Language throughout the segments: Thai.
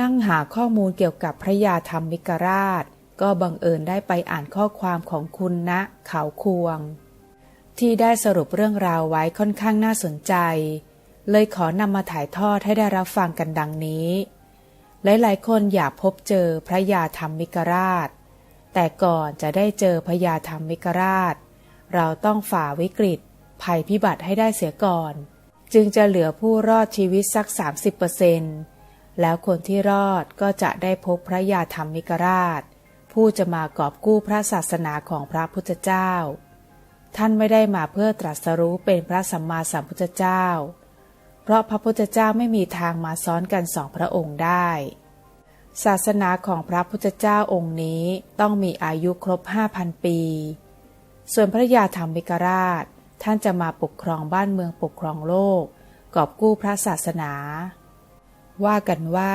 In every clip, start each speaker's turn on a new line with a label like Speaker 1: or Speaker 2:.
Speaker 1: นั่งหาข้อมูลเกี่ยวกับพระยาธรรมมิกราช ก็บังเอิญได้ไปอ่านข้อความของคุณณเขาควง ที่ได้สรุปเรื่องราวไว้ค่อนข้างน่าสนใจ เลยขอนำมาถ่ายทอดให้ได้รับฟังกันดังนี้ หลายๆ คนอยากพบเจอพระยาธรรมมิกราช แต่ก่อนจะได้เจอพระยาธรรมมิกราช เราต้องฝ่าวิกฤต ภัยพิบัติให้ได้เสียก่อน จึงจะเหลือผู้รอดชีวิตสัก 30% แล้วคนที่รอดก็จะได้พบพระยาธรรมิกราช ผู้จะมากอบกู้พระศาสนาของพระพุทธเจ้า ท่านไม่ได้มาเพื่อตรัสรู้เป็นพระสัมมาสัมพุทธเจ้า เพราะพระพุทธเจ้าไม่มีทางมาซ้อนกันสองพระองค์ได้ ศาสนาของพระพุทธเจ้าองค์นี้ต้องมีอายุครบห้าพันปี ส่วนพระยาธรรมิกราช ท่านจะมาปกครองบ้านเมืองปกครองโลก กอบกู้พระศาสนา ว่ากันว่า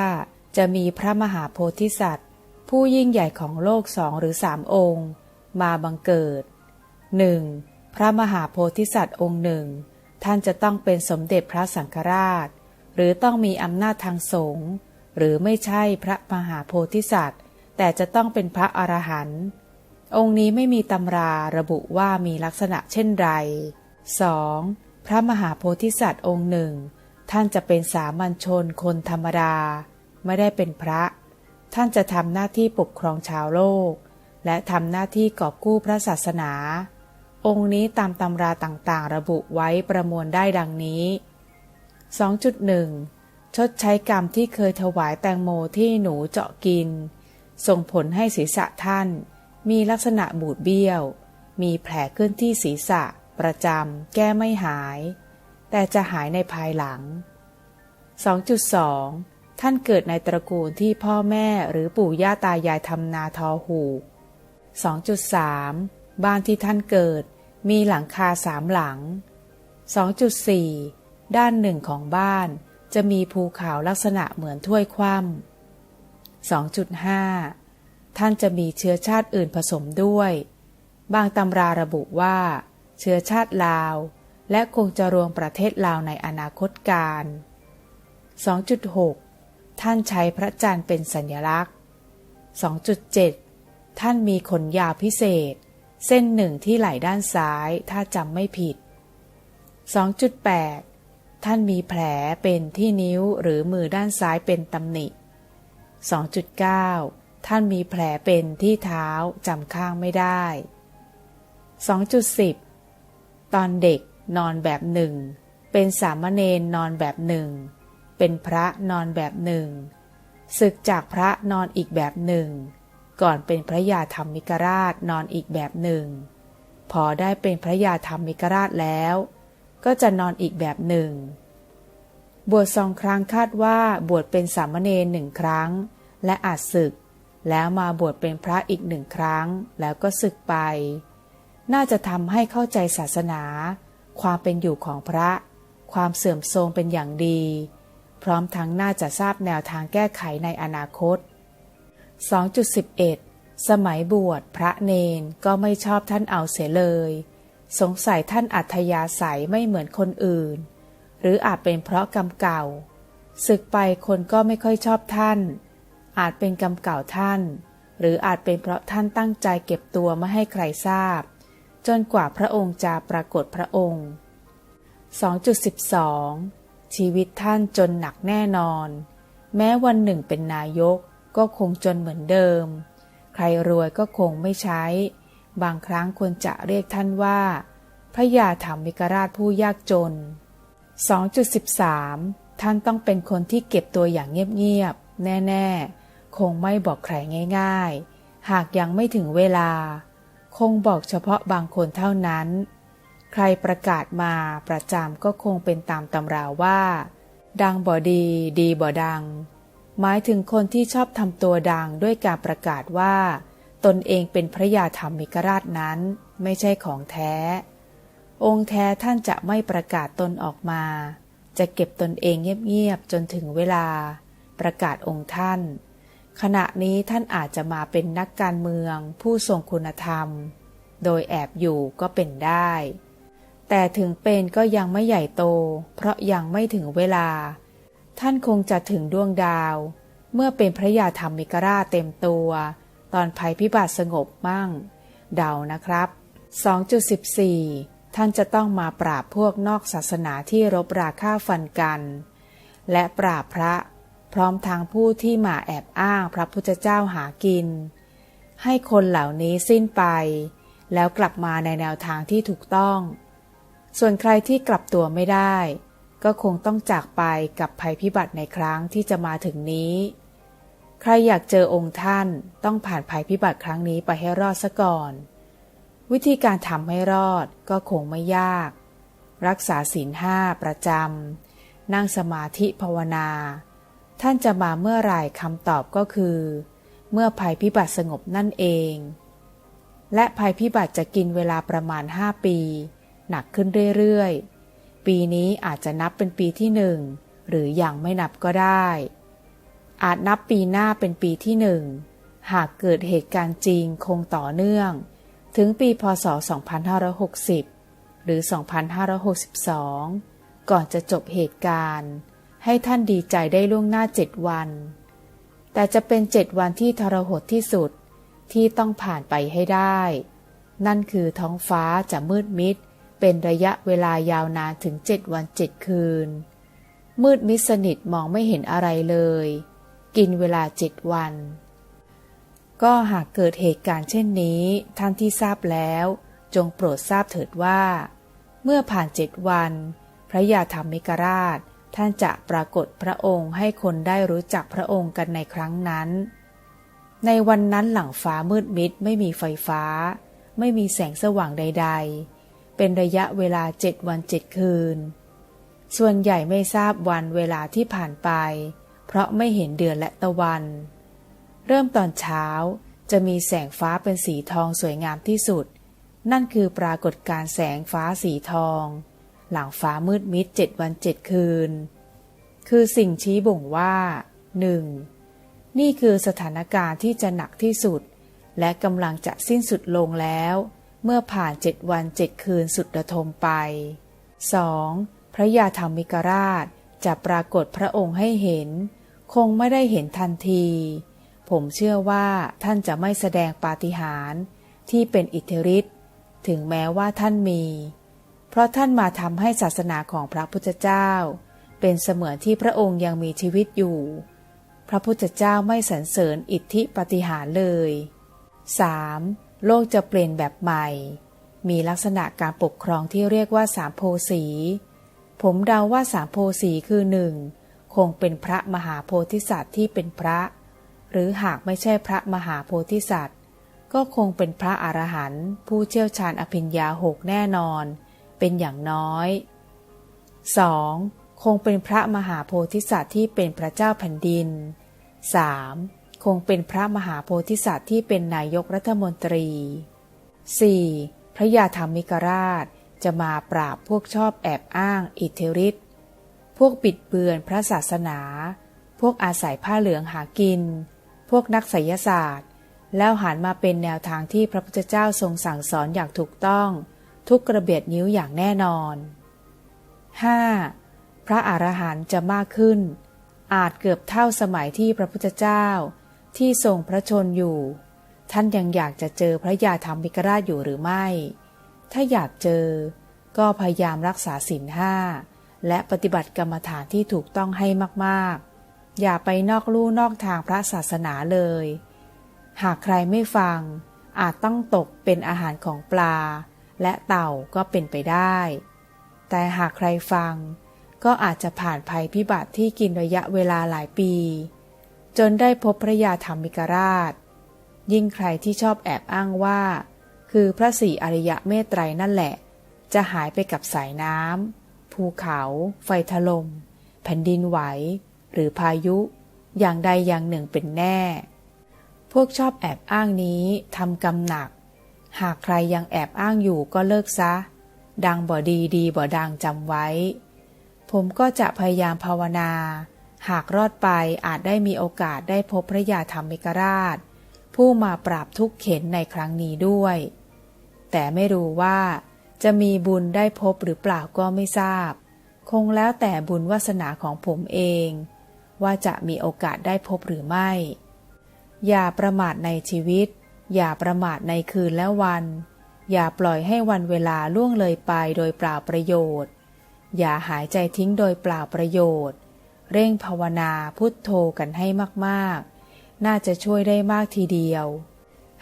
Speaker 1: จะมีพระมหาโพธิสัตว์ ผู้ยิ่งใหญ่ของโลกสองหรือสามองค์ มาบังเกิดหนึ่งพระมหาโพธิสัตว์องค์หนึ่ง ท่านจะต้องเป็นสมเด็จพระสังฆราช หรือต้องมีอำนาจทางสงฆ์หรือไม่ใช่พระมหาโพธิสัตว์ แต่จะต้องเป็นพระอรหันต์องค์นี้ไม่มีตำราระบุว่ามีลักษณะเช่นไร 2. พระมหาโพธิสัตว์องค์หนึ่ง ท่านจะเป็นสามัญชนคนธรรมดา ไม่ได้เป็นพระ ท่านจะทำหน้าที่ปกครองชาวโลก และทำหน้าที่กอบกู้พระศาสนา องค์นี้ตามตำราต่างๆ ระบุไว้ประมวลได้ดังนี้ 2.1 ชดใช้กรรมที่เคยถวายแตงโมที่หนูเจาะกิน ส่งผลให้ศีรษะท่าน มีลักษณะบูดเบี้ยว มีแผลขึ้นที่ศีรษะ ประจำแก้ไม่หาย แต่จะหายในภายหลัง 2.2 ท่านเกิดในตระกูลที่พ่อแม่หรือปู่ย่าตายายทำนาทอหูก 2.3 บ้านที่ท่านเกิดมีหลังคาสามหลัง 2.4 ด้านหนึ่งของบ้านจะมีภูเขาลักษณะเหมือนถ้วยคว่ำ 2.5 ท่านจะมีเชื้อชาติอื่นผสมด้วย บางตำราระบุว่า เชื้อชาติลาว และคงจะรวมประเทศลาวในอนาคตการ 2.6 ท่านใช้พระจันทร์เป็นสัญลักษณ์ 2.7 ท่านมีขนยาวพิเศษ เส้นหนึ่งที่ไหล่ด้านซ้ายถ้าจำไม่ผิด 2.8 ท่านมีแผลเป็นที่นิ้วหรือมือด้านซ้ายเป็นตำหนิ 2.9 ท่านมีแผลเป็นที่เท้าจำข้างไม่ได้ 2.10 ตอนเด็ก นอนแบบหนึ่ง เป็นสามเณรนอนแบบหนึ่ง เป็นพระนอนแบบหนึ่งศึกจากพระนอนอีกแบบหนึ่ง ก่อนเป็นพระยาธรรมิกราชนอนอีกแบบหนึ่ง พอได้เป็นพระยาธรรมิกราชแล้ว ก็จะนอนอีกแบบหนึ่ง บวชสองครั้งคาดว่าบวชเป็นสามเณรหนึ่งครั้ง และอาจศึก แล้วมาบวชเป็นพระอีกหนึ่งครั้ง แล้วก็ศึกไป น่าจะทำให้เข้าใจศาสนา ความเป็นอยู่ของพระ ความเสื่อมโทรมเป็นอย่างดี พร้อมทั้งน่าจะทราบแนวทางแก้ไขในอนาคต 2.11 สมัยบวชพระเนนก็ไม่ชอบท่านเอาเสียเลย สงสัยท่านอัธยาศัยไม่เหมือนคนอื่น หรืออาจเป็นเพราะกรรมเก่า ศึกไปคนก็ไม่ค่อยชอบท่าน อาจเป็นกรรมเก่าท่าน หรืออาจเป็นเพราะท่านตั้งใจเก็บตัวไม่ให้ใครทราบ จนกว่าพระองค์จะปรากฏพระองค์ 2.12 ชีวิตท่านจนหนักแน่นอน แม้วันหนึ่งเป็นนายกก็คงจนเหมือนเดิม ใครรวยก็คงไม่ใช้ บางครั้งควรจะเรียกท่านว่า พระยาธรรมิกราชผู้ยากจน 2.13 ท่านต้องเป็นคนที่เก็บตัวอย่างเงียบๆ แน่ ๆ คงไม่บอกใครง่าย ๆ หากยังไม่ถึงเวลา คงบอกเฉพาะบางคนเท่านั้น ใครประกาศมาประจำก็คงเป็นตามตำราว่า ดังบ่ดี ดีบ่ดัง หมายถึงคนที่ชอบทำตัวดังด้วยการประกาศว่า ตนเองเป็นพระยาธรรมิกราชนั้น ไม่ใช่ของแท้ องค์แท้ท่านจะไม่ประกาศตนออกมา จะเก็บตนเองเงียบๆจนถึงเวลา ประกาศองค์ท่าน ขณะนี้ท่านอาจจะมาเป็นนักการเมือง ผู้ทรงคุณธรรม โดยแอบอยู่ก็เป็นได้ แต่ถึงเป็นก็ยังไม่ใหญ่โต เพราะยังไม่ถึงเวลา ท่านคงจะถึงดวงดาว เมื่อเป็นพระยาธรรมิกราเต็มตัว ตอนภัยพิบัติสงบมั่ง เดานะครับ 2.14 ท่านจะต้องมาปราบพวกนอกศาสนาที่รบราฆ่าฟันกัน และปราบพระ พร้อมทางผู้ที่มาแอบอ้างพระพุทธเจ้าหากิน ให้คนเหล่านี้สิ้นไป แล้วกลับมาในแนวทางที่ถูกต้อง ส่วนใครที่กลับตัวไม่ได้ ก็คงต้องจากไปกับภัยพิบัติในครั้งที่จะมาถึงนี้ ใครอยากเจอองค์ท่านต้องผ่านภัยพิบัติครั้งนี้ไปให้รอดซะก่อน วิธีการทำให้รอดก็คงไม่ยาก รักษาศีลห้าประจำนั่งสมาธิภาวนา ท่านจะมาเมื่อไหร่คำตอบก็คือ เมื่อภัยพิบัติสงบนั่นเอง และภัยพิบัติจะกินเวลาประมาณห้าปี หนักขึ้นเรื่อยๆ ปีนี้อาจจะนับเป็นปีที่หนึ่งหรืออยังไม่นับก็ได้ อาจนับปีหน้าเป็นปีที่หนึ่งหากเกิดเหตุการณ์จริงคงต่อเนื่อง ถึงปีพศ 2560 หรือ 2562 ก่อนจะจบเหตุการณ์ ให้ท่านดีใจได้ล่วงหน้าเจ็ดวัน แต่จะเป็นเจ็ดวันที่ทรหดที่สุดที่ต้องผ่านไปให้ได้ นั่นคือท้องฟ้าจะมืดมิด เป็นระยะเวลายาวนานถึงเจ็ดวันเจ็ดคืน มืดมิดสนิทมองไม่เห็นอะไรเลย กินเวลาเจ็ดวัน ก็หากเกิดเหตุการณ์เช่นนี้ ท่านที่ทราบแล้ว จงโปรดทราบเถิดว่า เมื่อผ่านเจ็ดวัน พระยาธรรมิกราช ท่านจะปรากฏพระองค์ให้คนได้รู้จักพระองค์กันในครั้งนั้น ในวันนั้นหลังฟ้ามืดมิดไม่มีไฟฟ้า ไม่มีแสงสว่างใด ๆ เป็นระยะเวลาเจ็ดวันเจ็ดคืน ส่วนใหญ่ไม่ทราบวันเวลาที่ผ่านไป เพราะไม่เห็นเดือนและตะวัน เริ่มตอนเช้าจะมีแสงฟ้าเป็นสีทองสวยงามที่สุด นั่นคือปรากฏการแสงฟ้าสีทอง หลังฟ้ามืดมิดเจ็ดวันเจ็ดคืน คือสิ่งชี้บ่งว่าหนึ่งนี่คือสถานการณ์ที่จะหนักที่สุด และกำลังจะสิ้นสุดลงแล้ว เมื่อผ่านเจ็ดวันเจ็ดคืนสุดระทมไป 2. พระยาธรรมิกราชจะปรากฏพระองค์ให้เห็น คงไม่ได้เห็นทันที ผมเชื่อว่าท่านจะไม่แสดงปาฏิหาริย์ที่เป็นอิทธิฤทธิ์ถึงแม้ว่าท่านมี เพราะท่านมาทำให้ศาสนาของพระพุทธเจ้า เป็นเสมือนที่พระองค์ยังมีชีวิตอยู่ พระพุทธเจ้าไม่สรรเสริญอิทธิปฏิหารเลย 3. โลกจะเปลี่ยนแบบใหม่ มีลักษณะการปกครองที่เรียกว่าสามโพสี ผมเดาว่าสามโพสีคือหนึ่งคงเป็นพระมหาโพธิสัตว์ที่เป็นพระ หรือหากไม่ใช่พระมหาโพธิสัตว์ ก็คงเป็นพระอรหันต์ผู้เชี่ยวชาญอภิญญาหกแน่นอน เป็นอย่างน้อย 2. คงเป็นพระมหาโพธิสัตว์ที่เป็นพระเจ้าแผ่นดิน 3. คงเป็นพระมหาโพธิสัตว์ที่เป็นนายกรัฐมนตรี 4. พระยาธรรมิกราชจะมาปราบพวกชอบแอบอ้างอิทธิฤทธิ์พวกปิดเบือนพระศาสนา พวกอาศัยผ้าเหลืองหากิน พวกนักไสยศาสตร์ แล้วหันมาเป็นแนวทางที่พระพุทธเจ้าทรงสั่งสอนอย่างถูกต้อง ทุกกระเบียดนิ้วอย่างแน่นอน 5. พระอรหันต์จะมากขึ้น อาจเกือบเท่าสมัยที่พระพุทธเจ้า ที่ทรงพระชนอยู่ ท่านยังอยากจะเจอพระยาธรรมิกราชอยู่หรือไม่ ถ้าอยากเจอ ก็พยายามรักษาศีลห้าและปฏิบัติกรรมฐานที่ถูกต้องให้มากๆ อย่าไปนอกลู่นอกทางพระศาสนาเลย หากใครไม่ฟังอาจต้องตกเป็นอาหารของปลา และเต่าก็เป็นไปได้ แต่หากใครฟัง ก็อาจจะผ่านภัยพิบัติที่กินระยะเวลาหลายปี จนได้พบพระยาธรรมิกราช ยิ่งใครที่ชอบแอบอ้างว่า คือพระสี่อริยะเมตไตรนั่นแหละ จะหายไปกับสายน้ำภูเขา ไฟถลม่มแผ่นดินไหว หรือพายุ อย่างใดอย่างหนึ่งเป็นแน่ พวกชอบแอบอ้างนี้ทำกรรมหนัก หากใครยังแอบอ้างอยู่ก็เลิกซะ ดังบ่ดีดีบ่ดังจำไว้ ผมก็จะพยายามภาวนา หากรอดไปอาจได้มีโอกาสได้พบพระยาธรรมิกราช ผู้มาปราบทุกเข็นในครั้งนี้ด้วย แต่ไม่รู้ว่าจะมีบุญได้พบหรือเปล่าก็ไม่ทราบ คงแล้วแต่บุญวาสนาของผมเอง ว่าจะมีโอกาสได้พบหรือไม่ อย่าประมาทในชีวิต อย่าประมาทในคืนและวัน อย่าปล่อยให้วันเวลาล่วงเลยไปโดยเปล่าประโยชน์ อย่าหายใจทิ้งโดยเปล่าประโยชน์ เร่งภาวนาพุทโธกันให้มากๆ น่าจะช่วยได้มากทีเดียว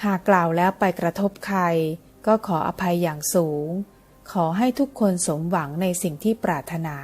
Speaker 1: หากกล่าวแล้วไปกระทบใคร ก็ขออภัยอย่างสูง ขอให้ทุกคนสมหวังในสิ่งที่ปรารถนา